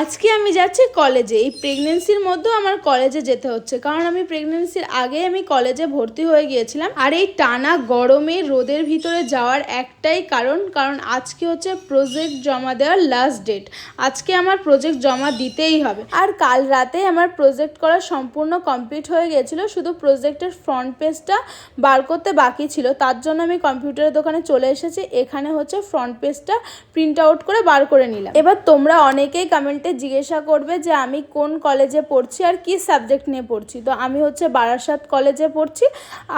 আজকে আমি যাচ্ছি কলেজে। এই প্রেগনেন্সির মধ্যেও আমার কলেজে যেতে হচ্ছে। কারণ আমি প্রেগনেন্সির আগে আমি কলেজে ভর্তি হয়ে গিয়েছিলাম। আর এই টানা গরমে রোদের ভিতরে যাওয়ার একটাই কারণ কারণ আজকে হচ্ছে প্রজেক্ট জমা দেওয়ার লাস্ট ডেট আজকে আমার প্রজেক্ট জমা দিতেই হবে। আর কাল রাতে আমার প্রজেক্ট করা সম্পূর্ণ কমপ্লিট হয়ে গিয়েছিল। শুধু প্রজেক্টের ফ্রন্ট পেজটা বার করতে বাকি ছিল। তার জন্য আমি কম্পিউটারের দোকানে চলে এসেছি। এখানে হচ্ছে ফ্রন্ট পেজটা প্রিন্ট আউট করে বার করে নিলাম। এবার তোমরা অনেকেই কমেন্টে জিজ্ঞাসা করবে যে আমি কোন কলেজে পড়ছি আর কি সাবজেক্ট নিয়ে পড়ছি। তো আমি হচ্ছে বারাসাত কলেজে পড়ছি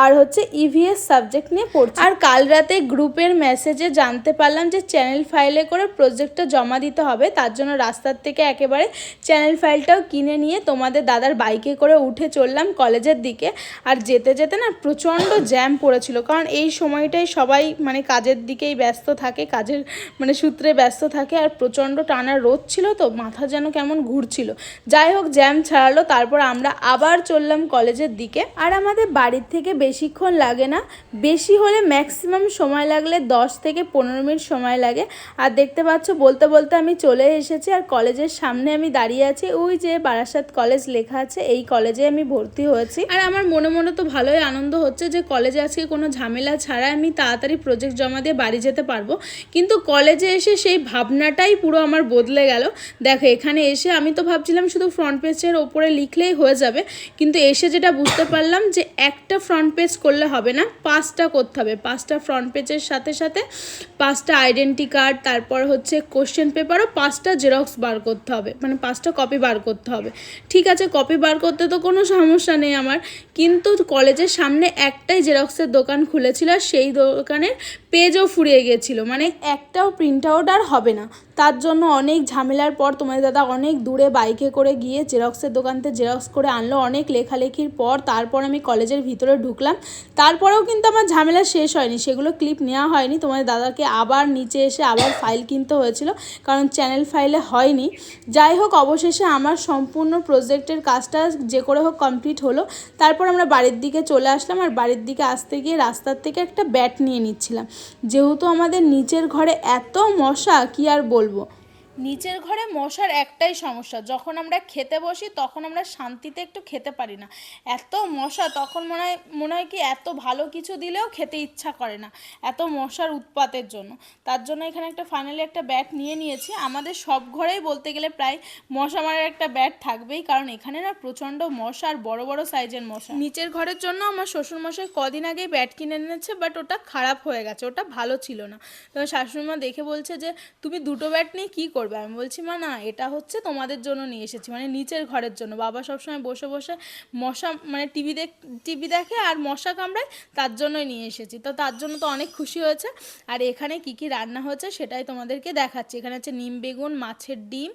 আর হচ্ছে ইভিএস সাবজেক্ট নিয়ে পড়ছি। আর কাল রাতে গ্রুপের মেসেজে জানতে পারলাম যে চ্যানেল ফাইলে করে প্রজেক্টটা জমা দিতে হবে। তার জন্য রাস্তার থেকে একেবারে চ্যানেল ফাইলটাও কিনে নিয়ে তোমাদের দাদার বাইকে করে উঠে চললাম কলেজের দিকে। আর যেতে যেতে না প্রচণ্ড জ্যাম পড়েছিল। কারণ এই সময়টাই সবাই মানে কাজের দিকেই ব্যস্ত থাকে, কাজের মানে সূত্রে ব্যস্ত থাকে। আর প্রচণ্ড টানা রোদ ছিল তো মাথা যেন কেমন ঘুরছিল। যাই হোক, জ্যাম ছাড়ালো, তারপর আমরা আবার চললাম কলেজের দিকে। আর আমাদের বাড়ির থেকে বেশিক্ষণ লাগে না। বেশি হলে ম্যাক্সিমাম সময় লাগলে দশ থেকে পনেরো মিনিট সময় লাগে। আর দেখতে পাচ্ছ, বলতে বলতে আমি চলে এসেছি আর কলেজের সামনে আমি দাঁড়িয়ে আছি। ওই যে বারাসাত কলেজ লেখা আছে, এই কলেজে আমি ভর্তি হয়েছি। আর আমার মনে মনে তো ভালোই আনন্দ হচ্ছে যে কলেজে আজকে কোনো ঝামেলা ছাড়া আমি তাড়াতাড়ি প্রজেক্ট জমা দিয়ে বাড়ি যেতে পারব। কিন্তু কলেজে এসে সেই ভাবনাটাই পুরো আমার বদলে গেল। দেখো এখানে এসে আমি তো ভাবছিলাম শুধু ফ্রন্ট পেজের ওপরে লিখলেই হয়ে যাবে, কিন্তু এসে যেটা বুঝতে পারলাম যে একটা ফ্রন্ট পেজ করলে হবে না, পাঁচটা করতে হবে। পাঁচটা ফ্রন্ট পেজের সাথে সাথে পাঁচটা আইডেন্টি কার্ড তারপর হচ্ছে কোশ্চেন পেপারও পাঁচটা জেরক্স বার করতে হবে মানে পাঁচটা কপি বার করতে হবে। ঠিক আছে কপি বার করতে তো কোনো সমস্যা নেই আমার, কিন্তু কলেজের সামনে একটাই জেরক্সের দোকান খুলেছিল সেই দোকানের পেজও ফুরিয়ে গিয়েছিল। মানে একটাও প্রিন্ট আউট আর হবে না। তার জন্য অনেক ঝামেলার পর তোমাদের দাদা অনেক দূরে বাইকে করে গিয়ে জেরক্সের দোকানতে জেরক্স করে আনলো। অনেক লেখালেখির পর তারপর আমি কলেজের ভিতরে ঢুকলাম। তারপরেও কিন্তু আমার ঝামেলা শেষ হয়নি। সেগুলো ক্লিপ নেওয়া হয়নি। তোমাদের দাদাকে আবার নিচে এসে আবার ফাইল কিনতে হয়েছিল। কারণ চ্যানেল ফাইলে হয়নি। যাই হোক, অবশেষে আমার সম্পূর্ণ প্রজেক্টের কাজটা যে করে হোক কমপ্লিট হলো। তারপর আমরা বাড়ির দিকে চলে আসলাম। আর বাড়ির দিকে আসতে গিয়ে রাস্তার থেকে একটা ব্যাট নিয়ে নিচ্ছিলাম। যেহেতু আমাদের নিচের ঘরে এত মশা কি আর বলব? নিচের ঘরে মশার একটাই সমস্যা। যখন আমরা খেতে বসি, তখন আমরা শান্তিতে একটু খেতে পারি না। এত মশা, তখন মনে হয় মনে হয় কি এত ভালো কিছু দিলেও খেতে ইচ্ছা করে না। এত মশার উৎপাতের জন্য। তার জন্য এখানে একটা ফাইনালি একটা ব্যাট নিয়ে নিয়েছি। আমাদের সব ঘরেই বলতে গেলে প্রায় মশা মারার একটা ব্যাট থাকবেই। কারণ এখানে না প্রচণ্ড মশা বড় বড় সাইজের মশা। নিচের ঘরের জন্য আমার শ্বশুর মশাই কদিন আগেই ব্যাট কিনে এনেছে বাট ওটা খারাপ হয়ে গেছে। ওটা ভালো ছিল না। তো শাশুড়িমা দেখে বলছে যে, তুমি দুটো ব্যাট নিয়ে কী করবে। আমি বলছি, মা, না, এটা হচ্ছে তোমাদের জন্য নিয়ে এসেছি। মানে নিচের ঘরের জন্য। বাবা সবসময় বসে বসে মশা মানে টিভি দেখ, টিভি দেখে আর মশা কামড়ায় তার জন্যই নিয়ে এসেছি। তো তার জন্য তো অনেক খুশি হয়েছে। আর এখানে কি কি রান্না হয়েছে সেটাই তোমাদেরকে দেখাচ্ছি। এখানে আছে নিম বেগুন, মাছের ডিম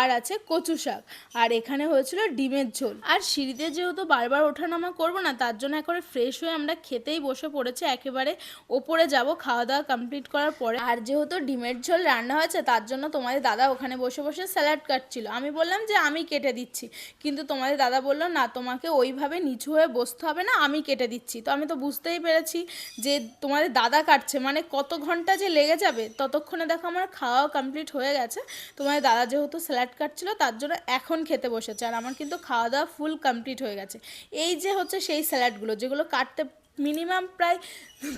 আর আছে কচু শাক। আর এখানে হয়েছিল ডিমের ঝোল। আর সিঁড়িতে যেহেতু বারবার ওঠানামা করব না, তার জন্য একবারে ফ্রেশ হয়ে আমরা খেতেই বসে পড়েছি। একেবারে ওপরে যাব, খাওয়া দাওয়া কমপ্লিট করার পরে। আর যেহেতু ডিমের ঝোল রান্না হয়েছে, তার জন্য তোমাদের দাদা ওখানে বসে বসে স্যালাড কাটছিল। আমি বললাম যে, আমি কেটে দিচ্ছি। কিন্তু তোমাদের দাদা বলল, না, তোমাকে ওইভাবে নিচু হয়ে বসতে হবে না, আমি কেটে দিচ্ছি। তো আমি তো বুঝতেই পেরেছি যে, তোমাদের দাদা কাটছে। মানে কত ঘণ্টা যে লেগে যাবে, ততক্ষণে দেখো আমার খাওয়া কমপ্লিট হয়ে গেছে। তোমাদের দাদা যেহেতু স্যালাড কাটছিল, তার জন্য এখন খেতে বসেছে। আর আমার কিন্তু খাওয়া দাওয়া ফুল কমপ্লিট হয়ে গেছে। এই যে হচ্ছে সেই স্যালাডগুলো যেগুলো কাটতে মিনিমাম প্রায়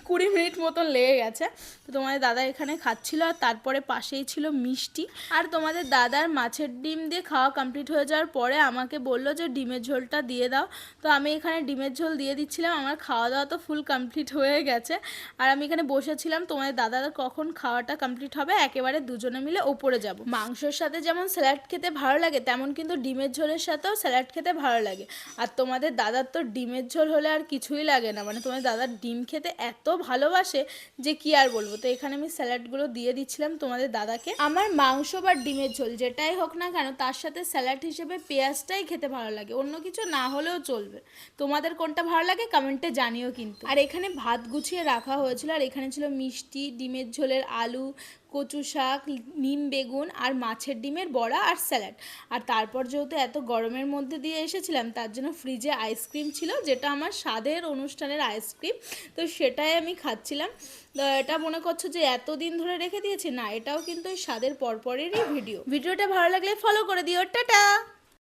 কুড়ি মিনিট মতন লেগে গেছে। তো তোমাদের দাদা এখানে খাচ্ছিল আর তারপরে পাশেই ছিল মিষ্টি। আর তোমাদের দাদার মাছের ডিম দিয়ে খাওয়া কমপ্লিট হয়ে যাওয়ার পরে আমাকে বলল যে ডিমের ঝোলটা দিয়ে দাও। তো আমি এখানে ডিমের ঝোল দিয়ে দিচ্ছিলাম, আমার খাওয়া দাওয়া তো ফুল কমপ্লিট হয়ে গেছে। আর আমি এখানে বসেছিলাম, তোমাদের দাদা কখন খাওয়াটা কমপ্লিট হবে? একেবারে দুজনে মিলে ওপরে যাব। মাংসর সাথে যেমন স্যালাড খেতে ভালো লাগে, তেমন কিন্তু ডিমের ঝোলের সাথেও স্যালাড খেতে ভালো লাগে। আর তোমাদের দাদার তো ডিমের ঝোল হলে আর কিছুই লাগে না মানে তোমাদের দাদার ডিম খেতে এত ভালোবাসে যে কি আর বলব? তো এখানে আমি স্যালাডগুলো দিয়ে দিচ্ছিলাম তোমাদের দাদাকে। আমার মাংস বা ডিমের ঝোল যেটাই হোক না কেন, তার সাথে স্যালাড হিসেবে পেঁয়াজটাই খেতে ভালো লাগে। অন্য কিছু না হলেও চলবে। তোমাদের কোনটা ভালো লাগে কমেন্টে জানিও কিন্তু। আর এখানে ভাত গুছিয়ে রাখা হয়েছিল, আর এখানে ছিল মিষ্টি, ডিমের ঝোলের আলু কচু শাক, নিম বেগুন আর মাছের ডিমের বড়া আর স্যালাড। আর তারপর যেহেতু এত গরমের মধ্যে দিয়ে এসেছিলাম, তার জন্য ফ্রিজে আইসক্রিম ছিল, যেটা আমার স্বাদের অনুষ্ঠানের আইসক্রিম তো সেটাই আমি খাচ্ছিলাম। এটা মনে করছ যে এতদিন ধরে রেখে দিয়েছি? না, এটাও কিন্তু ওই স্বাদের পরপরেরই ভিডিও ভিডিওটা ভালো লাগলে ফলো করে দিও। টাটা!